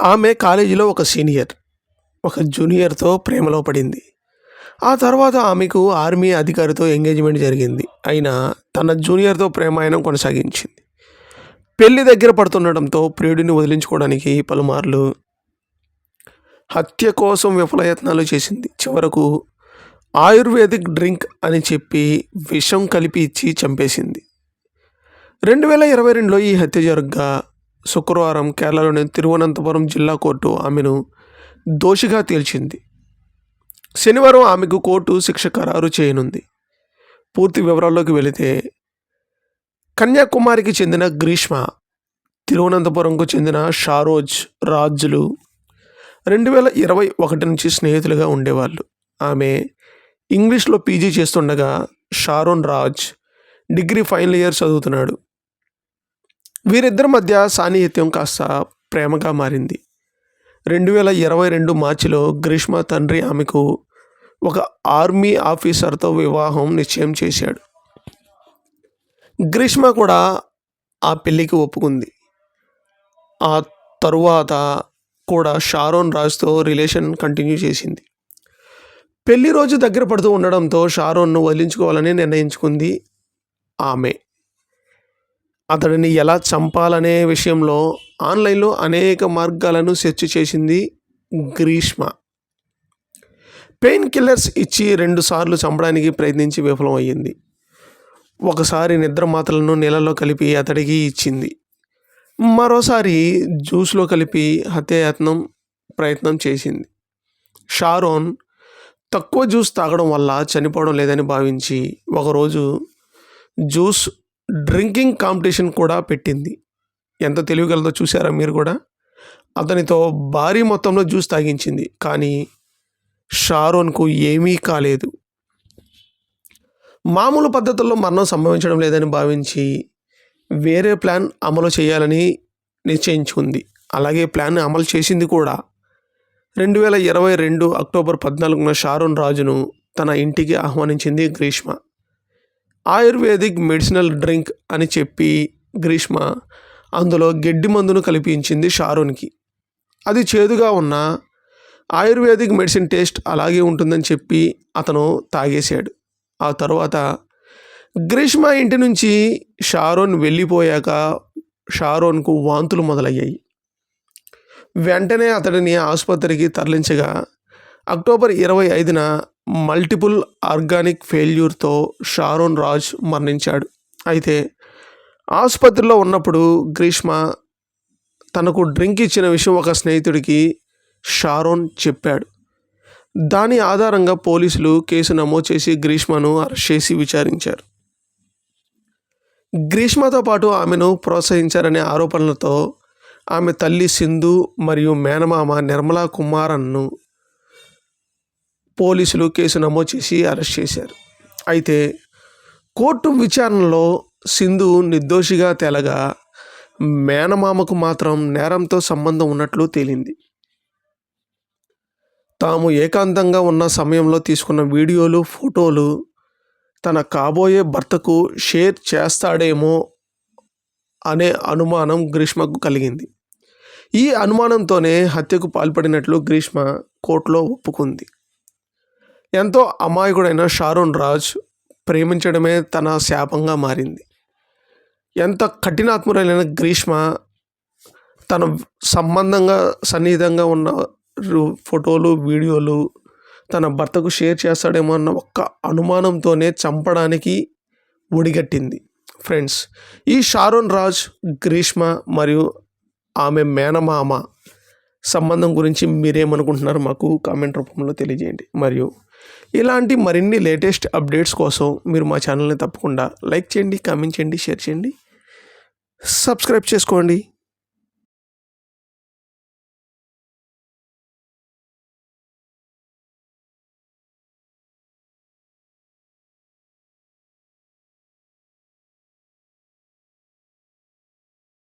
ఆమె కాలేజీలో ఒక సీనియర్ ఒక జూనియర్తో ప్రేమలో పడింది. ఆ తర్వాత ఆమెకు ఆర్మీ అధికారితో ఎంగేజ్మెంట్ జరిగింది. అయినా తన జూనియర్తో ప్రేమాయణం కొనసాగించింది. పెళ్ళి దగ్గర పడుతుండటంతో ప్రియుడిని వదిలించుకోవడానికి పలుమార్లు హత్య కోసం విఫలయత్నాలు చేసింది. చివరకు ఆయుర్వేదిక్ డ్రింక్ అని చెప్పి విషం కలిపి ఇచ్చి చంపేసింది. రెండు వేల ఇరవై రెండులో ఈ హత్య జరగ్గా శుక్రవారం కేరళలోని తిరువనంతపురం జిల్లా కోర్టు ఆమెను దోషిగా తేల్చింది. శనివారం ఆమెకు కోర్టు శిక్ష ఖరారు చేయనుంది. పూర్తి వివరాల్లోకి వెళితే కన్యాకుమారికి చెందిన గ్రీష్మ తిరువనంతపురంకు చెందిన షారోజ్ రాజులు రెండు వేల ఇరవై ఒకటి నుంచి స్నేహితులుగా ఉండేవాళ్ళు. ఆమె ఇంగ్లీష్లో పీజీ చేస్తుండగా Sharon Raj degree final year చదువుతున్నాడు. వీరిద్దరి మధ్య సాన్నిహిత్యం కాస్త ప్రేమగా మారింది. రెండు వేల ఇరవై రెండు మార్చిలో గ్రీష్మ తండ్రి ఆమెకు ఒక ఆర్మీ ఆఫీసర్తో వివాహం నిశ్చయం చేశాడు. గ్రీష్మ కూడా ఆ పెళ్ళికి ఒప్పుకుంది. ఆ తరువాత కూడా షారోన్ రాజ్తో రిలేషన్ కంటిన్యూ చేసింది. పెళ్ళి రోజు దగ్గర పడుతూ ఉండడంతో షారోన్ను వదిలించుకోవాలని నిర్ణయించుకుంది ఆమె. అతడిని ఎలా చంపాలనే విషయంలో ఆన్లైన్లో అనేక మార్గాలను సెర్చ్ చేసింది గ్రీష్మ. పెయిన్ కిల్లర్స్ ఇచ్చి రెండుసార్లు చంపడానికి ప్రయత్నించి విఫలమయ్యింది. ఒకసారి నిద్ర మాత్రలను నీళ్ళలో కలిపి అతడికి ఇచ్చింది. మరోసారి జ్యూస్లో కలిపి హత్యాయత్నం ప్రయత్నం చేసింది. షారోన్ తక్కువ జ్యూస్ తాగడం వల్ల చనిపోవడం లేదని భావించి ఒకరోజు జ్యూస్ డ్రింకింగ్ కాంపిటీషన్ కూడా పెట్టింది. ఎంత తెలివిగలదో చూసారా మీరు కూడా? అతనితో భారీ మొత్తంలో జ్యూస్ తాగించింది. కానీ షారోన్కు ఏమీ కాలేదు. మామూలు పద్ధతుల్లో మరణం సంభవించడం లేదని భావించి వేరే ప్లాన్ అమలు చేయాలని నిశ్చయించుకుంది. అలాగే ప్లాన్ అమలు చేసింది కూడా. రెండు వేల ఇరవై రెండు అక్టోబర్ పద్నాలుగున షారోన్ రాజును తన ఇంటికి ఆహ్వానించింది గ్రీష్మ. ఆయుర్వేదిక్ మెడిసినల్ డ్రింక్ అని చెప్పి గ్రీష్మ అందులో గడ్డి మందును కల్పించింది షారోన్కి. అది చేదుగా ఉన్న ఆయుర్వేదిక్ మెడిసిన్ టేస్ట్ అలాగే ఉంటుందని చెప్పి అతను తాగేశాడు. ఆ తర్వాత గ్రీష్మ ఇంటి నుంచి షారోన్ వెళ్ళిపోయాక షారోన్కు వాంతులు మొదలయ్యాయి. వెంటనే అతడిని ఆసుపత్రికి తరలించగా అక్టోబర్ ఇరవై ఐదున మల్టిపుల్ ఆర్గానిక్ ఫెయిల్యూర్తో షారోన్ రాజ్ మరణించాడు. అయితే ఆసుపత్రిలో ఉన్నప్పుడు గ్రీష్మ తనకు డ్రింక్ ఇచ్చిన విషయం ఒక స్నేహితుడికి షారోన్ చెప్పాడు. దాని ఆధారంగా పోలీసులు కేసు నమోదు చేసి గ్రీష్మను అరెస్ట్ చేసి విచారించారు. గ్రీష్మతో పాటు ఆమెను ప్రోత్సహించారనే ఆరోపణలతో ఆమె తల్లి సింధు మరియు మేనమామ నిర్మలా కుమారన్ను పోలీసులు కేసు నమోదు చేసి అరెస్ట్ చేశారు. అయితే కోర్టు విచారణలో సింధు నిర్దోషిగా తేలగా మేనమామకు మాత్రం నేరంతో సంబంధం ఉన్నట్లు తేలింది. తాము ఏకాంతంగా ఉన్న సమయంలో తీసుకున్న వీడియోలు ఫోటోలు తన కాబోయే భర్తకు షేర్ చేస్తాడేమో అనే అనుమానం గ్రీష్మకు కలిగింది. ఈ అనుమానంతోనే హత్యకు పాల్పడినట్లు గ్రీష్మ కోర్టులో ఒప్పుకుంది. ఎంతో అమాయకుడైన షారోన్ రాజ్ ప్రేమించడమే తన శాపంగా మారింది. ఎంత కఠినాత్మురైన గ్రీష్మ తన సంబంధంగా సన్నిహితంగా ఉన్న ఫోటోలు వీడియోలు తన భర్తకు షేర్ చేస్తాడేమో అన్న ఒక్క అనుమానంతోనే చంపడానికి ఒడిగట్టింది. ఫ్రెండ్స్ ఈ షారోన్ రాజ్ గ్రీష్మ మరియు ఆమె మేనమామ సంబంధం గురించి మీరేమనుకుంటున్నారు మాకు కామెంట్ రూపంలో తెలియజేయండి. మరియు ఇలాంటి మరిన్ని లేటెస్ట్ అప్డేట్స్ కోసం మీరు మా ఛానల్ని తప్పకుండా లైక్ చేయండి కామెంట్ చేయండి షేర్ చేయండి. సబ్స్క్రైబ్ చేసుకోండి.